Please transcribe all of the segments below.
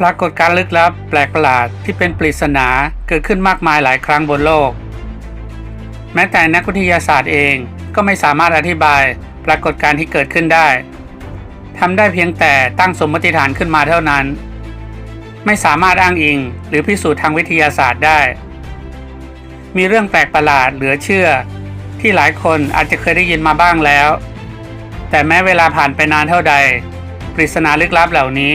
ปรากฏการลึกลับแปลกประหลาดที่เป็นปริศนาเกิดขึ้นมากมายหลายครั้งบนโลก แม้แต่นักวิทยาศาสตร์เองก็ไม่สามารถอธิบายปรากฏการที่เกิดขึ้นได้ทำได้เพียงแต่ตั้งสมมติฐานขึ้นมาเท่านั้น ไม่สามารถอ้างอิงหรือพิสูจน์ทางวิทยาศาสตร์ได้ มีเรื่องแปลกประหลาดเหลือเชื่อ ที่หลายคนอาจจะเคยได้ยินมาบ้างแล้ว แต่แม้เวลาผ่านไปนานเท่าใด ปริศนาลึกลับเหล่านี้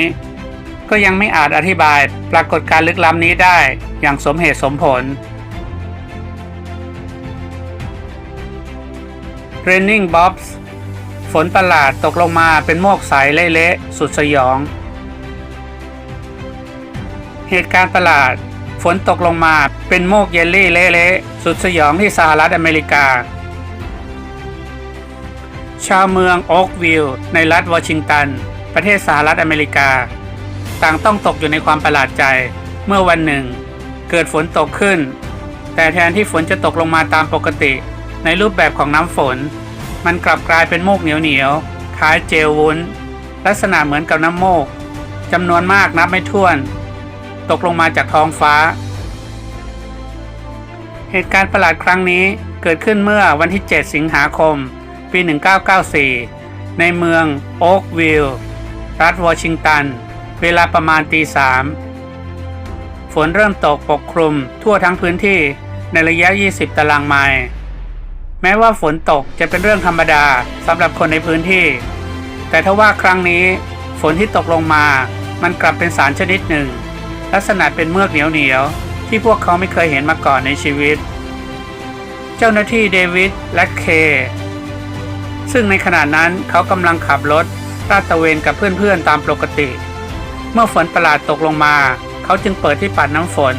ก็ยังไม่อาจอธิบายปรากฏการลึกล้ำนี้ได้อย่างสมเหตุสมผล Raining Bobs ฝนประหลาดตกลงมาเป็นโมกใสเละๆสุดสยอง เหตุการณ์ประหลาด ฝนตกลงมาเป็นโมกเยลลี่เละๆสุดสยองที่สหรัฐอเมริกา ชาวเมืองโอ๊กวิลล์ในรัฐวอชิงตัน ประเทศสหรัฐอเมริกา ต่างต้องตกอยู่ในความประหลาดใจ เมื่อวันหนึ่ง เกิดฝนตกขึ้น แต่แทนที่ฝนจะตกลงมาตามปกติ ในรูปแบบของน้ำฝน มันกลับกลายเป็นโมกเหนียวๆคล้ายเจลวุ้น ลักษณะเหมือนกับน้ำโมกจำนวนมากนับไม่ถ้วน ตกลงมาจากท้องฟ้า เหตุการณ์ประหลาดครั้งนี้เกิดขึ้นเมื่อวันที่ 7 สิงหาคม ปี 1994 ในเมืองโอ๊กวิลล์รัฐวอชิงตัน เวลาประมาณตีสามฝนเริ่มตกปกคลุมทั่วทั้งพื้นที่ในระยะ 20 ตารางไมล์แม้ว่าฝนตกจะเป็นเรื่องธรรมดาสำหรับคนในพื้นที่ แต่ถ้าว่าครั้งนี้ฝนที่ตกลงมา มันกลับเป็นสารชนิดหนึ่ง ลักษณะเป็นเมือกเหนียวๆที่พวกเขาไม่เคยเห็นมาก่อนในชีวิต เจ้าหน้าที่เดวิดและเค ซึ่งในขณะนั้นเขากำลังขับรถลาดตะเวนกับเพื่อนๆตามปกติ เมื่อฝนประหลาดตกลงมา เขาจึงเปิดที่ปัดน้ำฝน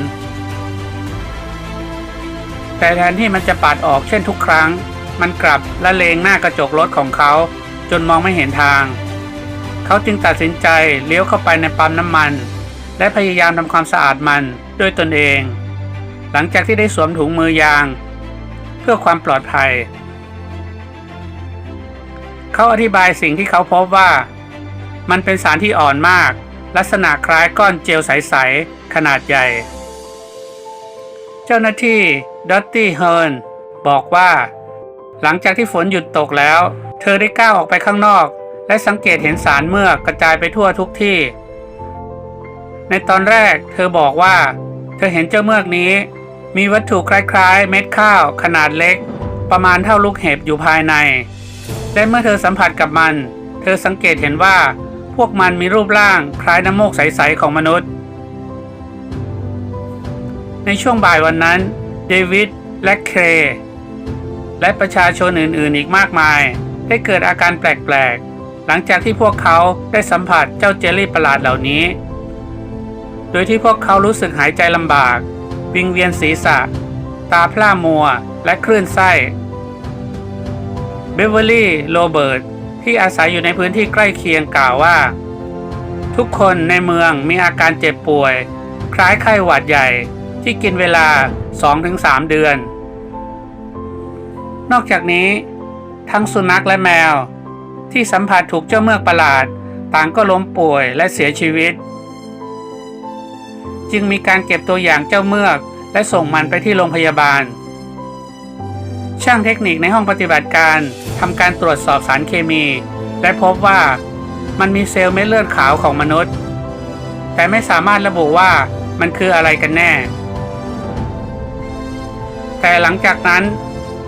แต่แทนที่มันจะปัดออกเช่นทุกครั้ง มันกลับละเลงหน้ากระจกรถของเขา จนมองไม่เห็นทาง เขาจึงตัดสินใจเลี้ยวเข้าไปในปั๊มน้ำมัน และพยายามทำความสะอาดมันด้วยตนเอง หลังจากที่ได้สวมถุงมือยาง เพื่อความปลอดภัย เขาอธิบายสิ่งที่เขาพบว่า มันเป็นสารที่อ่อนมาก ลักษณะคล้ายก้อนเจลใส ๆ ขนาดใหญ่ เจ้าหน้าที่ดอตตี้เฮิร์นบอกว่า หลังจากที่ฝนหยุดตกแล้ว เธอได้ก้าวออกไปข้างนอก และสังเกตเห็นสารเมือกกระจายไปทั่วทุกที่ ในตอนแรกเธอบอกว่า เธอเห็นเจ้าเมือกนี้ มีวัตถุคล้ายๆ เม็ดข้าวขนาดเล็ก ประมาณเท่าลูกเห็บอยู่ภายใน และเมื่อเธอสัมผัสกับมัน เธอสังเกตเห็นว่า พวกมันมีรูปร่างคล้ายน้ำโมกใส ๆ ของมนุษย์ ในช่วงบ่ายวันนั้น เดวิดและเครและประชาชนอื่น ๆ อีกมากมาย ได้เกิดอาการแปลก ๆ หลังจากที่พวกเขาได้สัมผัสเจ้าเจลลี่ประหลาดเหล่านี้ โดยที่พวกเขารู้สึกหายใจลำบาก วิงเวียนศีรษะ ตาพร่ามัว และคลื่นไส้ เบเวอร์ลี่ โรเบิร์ต ที่อาศัยอยู่ในพื้นที่ใกล้เคียงกล่าวว่า ทุกคนในเมืองมีอาการเจ็บป่วย คล้ายไข้หวัดใหญ่ที่กินเวลา 2-3 เดือน นอกจากนี้ ทั้งสุนัขและแมว ที่สัมผัสถูกเจ้าเมือกประหลาด ต่างก็ล้มป่วยและเสียชีวิต จึงมีการเก็บตัวอย่างเจ้าเมือกและส่งมันไปที่โรงพยาบาล ช่างเทคนิคในห้องปฏิบัติการทำการตรวจสอบสารเคมี และพบว่ามันมีเซลล์เม็ดเลือดขาวของมนุษย์ แต่ไม่สามารถระบุว่ามันคืออะไรกันแน่ แต่หลังจากนั้น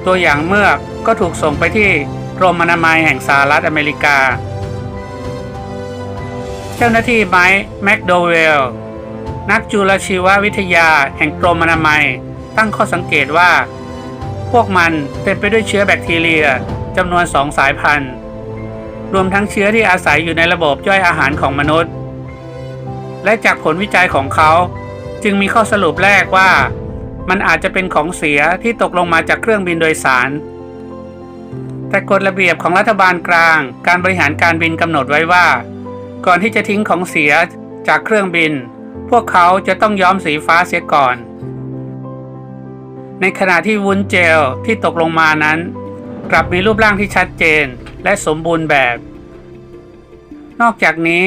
ตัวอย่างเมือกก็ถูกส่งไปที่กรมอนามัยแห่งสหรัฐอเมริกา เจ้าหน้าที่ไมค์แมคโดเวลนักจุลชีววิทยาแห่งกรมอนามัย ตั้งข้อสังเกตว่า พวกมันเต็มไปด้วยเชื้อแบคทีเรียจำนวนสองสายพันธุ์ รวมทั้งเชื้อที่อาศัยอยู่ในระบบย่อยอาหารของมนุษย์ และจากผลวิจัยของเขา จึงมีข้อสรุปแรกว่า มันอาจจะเป็นของเสียที่ตกลงมาจากเครื่องบินโดยสาร แต่กฎระเบียบของรัฐบาลกลาง การบริหารการบินกำหนดไว้ว่า ก่อนที่จะทิ้งของเสียจากเครื่องบิน พวกเขาจะต้องย้อมสีฟ้าเสียก่อน ในขณะที่วุ้นเจลที่ตกลงมานั้น กลับมีรูปร่างที่ชัดเจนและสมบูรณ์แบบ นอกจากนี้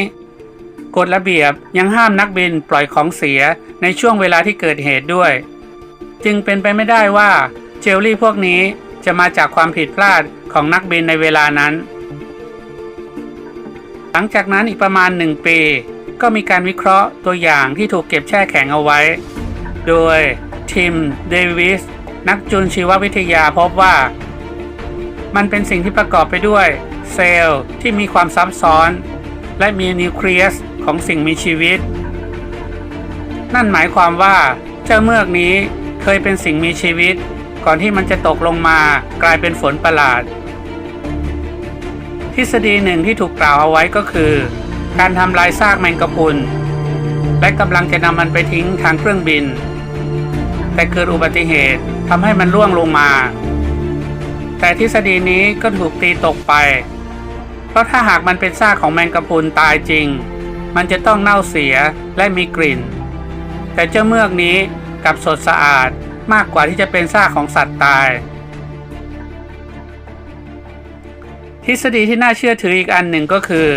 กฎระเบียบยังห้ามนักบินปล่อยของเสียในช่วงเวลาที่เกิดเหตุด้วย จึงเป็นไปไม่ได้ว่าเจลลี่พวกนี้จะมาจากความผิดพลาดของนักบินในเวลานั้น หลังจากนั้นอีกประมาณหนึ่งปี ก็มีการวิเคราะห์ตัวอย่างที่ถูกเก็บแช่แข็งเอาไว้ โดย ทิม เดวิส นักจุลชีววิทยาพบว่า มันเป็นสิ่งที่ประกอบไปด้วย เซลล์ที่มีความซับซ้อน และมีนิวเคลียสของสิ่งมีชีวิต นั่นหมายความว่า เจ้าเมือกนี้เคยเป็นสิ่งมีชีวิต ก่อนที่มันจะตกลงมากลายเป็นฝนประหลาด ทฤษฎีหนึ่งที่ถูกกล่าวเอาไว้ก็คือ การทำลายซากแมงกะพรุนและกำลังจะนำมันไปทิ้งทางเครื่องบิน แต่เกิดอุบัติเหตุทำให้มันร่วงลงมา แต่ทฤษฎีนี้ก็ถูกตีตกไป เพราะถ้าหากมันเป็นซากของแมงกะพรุนตายจริง มันจะต้องเน่าเสียและมีกลิ่น แต่เจ้าเมือกนี้กลับสดสะอาดมากกว่าที่จะเป็นซากของสัตว์ตาย ทฤษฎีที่น่าเชื่อถืออีกอันหนึ่งก็คือ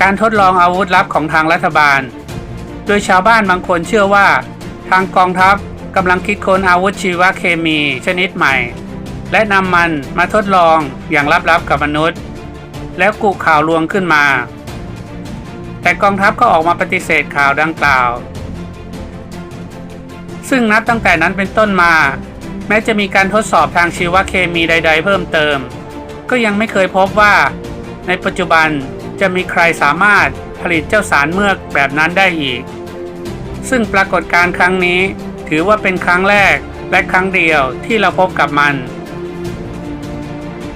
การทดลองอาวุธลับของทางรัฐบาล โดยชาวบ้านบางคนเชื่อว่า ทางกองทัพ กำลังคิดค้นอาวุธชีวเคมีชนิดใหม่ และนำมันมาทดลองอย่างลับๆกับมนุษย์ แล้วกุข่าวลวงขึ้นมา แต่กองทัพก็ออกมาปฏิเสธข่าวดังกล่าว ซึ่งนับตั้งแต่นั้นเป็นต้นมา แม้จะมีการทดสอบทางชีวเคมีใด ๆ เพิ่มเติม ก็ยังไม่เคยพบว่า ในปัจจุบันจะมีใครสามารถผลิตเจ้าสารเมือกแบบนั้นได้อีก ซึ่งปรากฏการณ์ครั้งนี้ ถือว่าเป็นครั้งแรกและครั้งเดียวที่เราพบกับมัน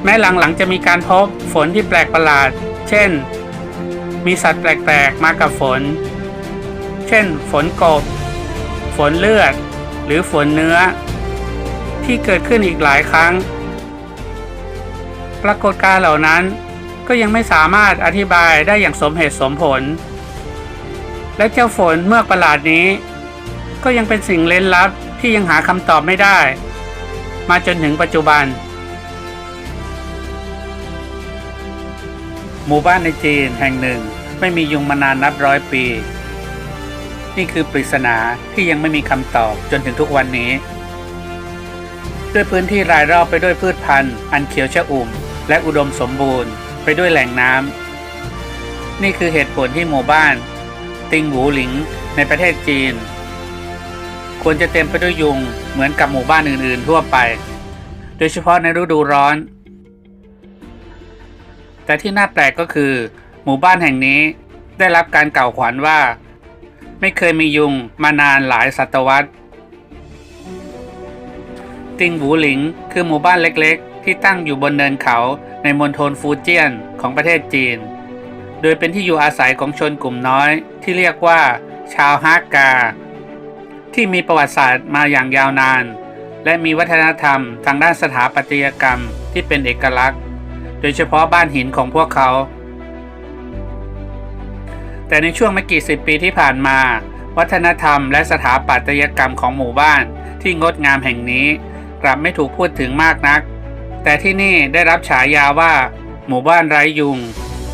แม้หลังๆจะมีการพบฝนที่แปลกประหลาด เช่น มีสัตว์แปลกๆมากับฝน เช่น ฝนกบ ฝนเลือด หรือฝนเนื้อ ที่เกิดขึ้นอีกหลายครั้ง ปรากฏการเหล่านั้นก็ยังไม่สามารถอธิบายได้อย่างสมเหตุสมผล และเจ้าฝนเมื่อกประหลาดนี้ ก็ยังเป็นสิ่งเล้นลับที่ยังหาคำตอบไม่ได้ มาจนถึงปัจจุบัน หมู่บ้านในจีนแห่งหนึ่งไม่มียุงมานานนับร้อยปี นี่คือปริศนาที่ยังไม่มีคำตอบจนถึงทุกวันนี้ ด้วยพื้นที่รายรอบไปด้วยพืชพันธุ์ อันเขียวชอุ่ม และอุดมสมบูรณ์ไปด้วยแหล่งน้ำนี่คือเหตุผลที่หมู่บ้าน ติงหูหลิงในประเทศจีน ควรจะเต็มไปด้วยยุงเหมือนกับหมู่บ้านอื่นๆทั่วไป โดยเฉพาะในฤดูร้อน แต่ที่น่าแปลกก็คือ หมู่บ้านแห่งนี้ได้รับการกล่าวขวัญว่า ไม่เคยมียุงมานานหลายศตวรรษ ติงหูหลิงคือหมู่บ้านเล็กๆ ที่ตั้งอยู่บนเนินเขาในมณฑลฟูเจียนของประเทศจีน โดยเป็นที่อยู่อาศัยของชนกลุ่มน้อยที่เรียกว่า ชาวฮากกา ที่มีประวัติศาสตร์มาอย่างยาวนาน และมีวัฒนธรรมทางด้านสถาปัตยกรรมที่เป็นเอกลักษณ์ โดยเฉพาะบ้านหินของพวกเขา แต่ในช่วงไม่กี่สิบปีที่ผ่านมา วัฒนธรรมและสถาปัตยกรรมของหมู่บ้านที่งดงามแห่งนี้ กลับไม่ถูกพูดถึงมากนัก แต่ที่นี่ได้รับฉายาว่า หมู่บ้านไร้ยุง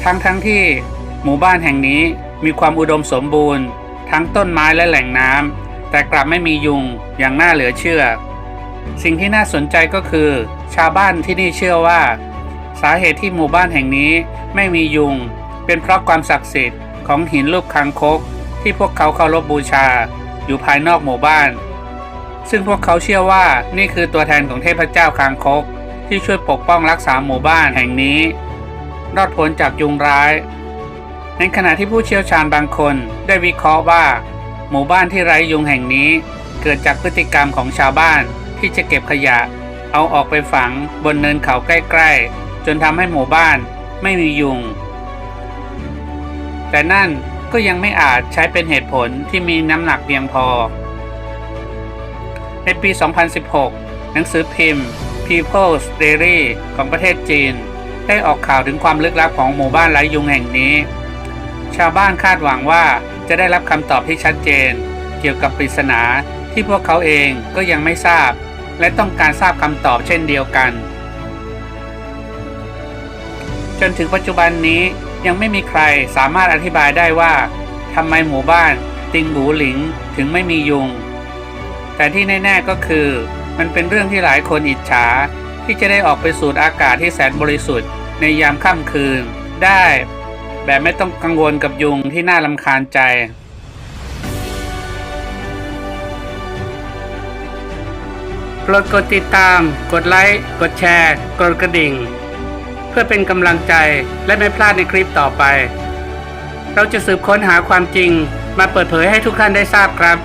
ทั้งทั้งที่ หมู่บ้านแห่งนี้มีความอุดมสมบูรณ์ ทั้งต้นไม้และแหล่งน้ำ แต่กลับไม่มียุงอย่างน่าเหลือเชื่อ สิ่งที่น่าสนใจก็คือ ชาวบ้านที่นี่เชื่อว่า สาเหตุที่หมู่บ้านแห่งนี้ไม่มียุง เป็นเพราะความศักดิ์สิทธิ์ของหินรูปคางคก ที่พวกเขาเคารพบูชา อยู่ภายนอกหมู่บ้าน ซึ่งพวกเขาเชื่อว่านี่คือตัวแทนของเทพเจ้าคางคก ที่ช่วยปกป้องรักษาหมู่บ้านแห่งนี้ รอดพ้นจากยุงร้าย ในขณะที่ผู้เชี่ยวชาญบางคนได้วิเคราะห์ว่า หมู่บ้านที่ไร้ยุงแห่งนี้ เกิดจากพฤติกรรมของชาวบ้านที่จะเก็บขยะ เอาออกไปฝังบนเนินเขาใกล้ๆ จนทำให้หมู่บ้านไม่มียุง แต่นั่นก็ยังไม่อาจใช้เป็นเหตุผลที่มีน้ำหนักเพียงพอ ในปี 2016 หนังสือพิมพ์ People's Daily ของประเทศจีน ได้ออกข่าวถึงความลึกลับของหมู่บ้านไร้ยุงแห่งนี้ ชาวบ้านคาดหวังว่า จะได้รับคำตอบที่ชัดเจน เกี่ยวกับปริศนาที่พวกเขาเองก็ยังไม่ทราบ และต้องการทราบคำตอบเช่นเดียวกัน จนถึงปัจจุบันนี้ยังไม่มีใครสามารถอธิบายได้ว่าทำไมหมู่บ้านติงบูหลิงถึงไม่มียุง แต่ที่แน่ๆก็คือ มันเป็นเรื่องที่หลายคนอิจฉาที่จะได้ออกไปสูดอากาศที่แสนบริสุทธิ์ในยามค่ำคืนได้ แบบไม่ต้องกังวลกับยุงที่น่าลำคาญใจ โปรดกดติดตาม กดไลค์ กดแชร์ กดกระดิ่ง เพื่อเป็นกำลังใจและไม่พลาดในคลิปต่อไป เราจะสืบค้นหาความจริงมาเปิดเผยให้ทุกท่านได้ทราบครับ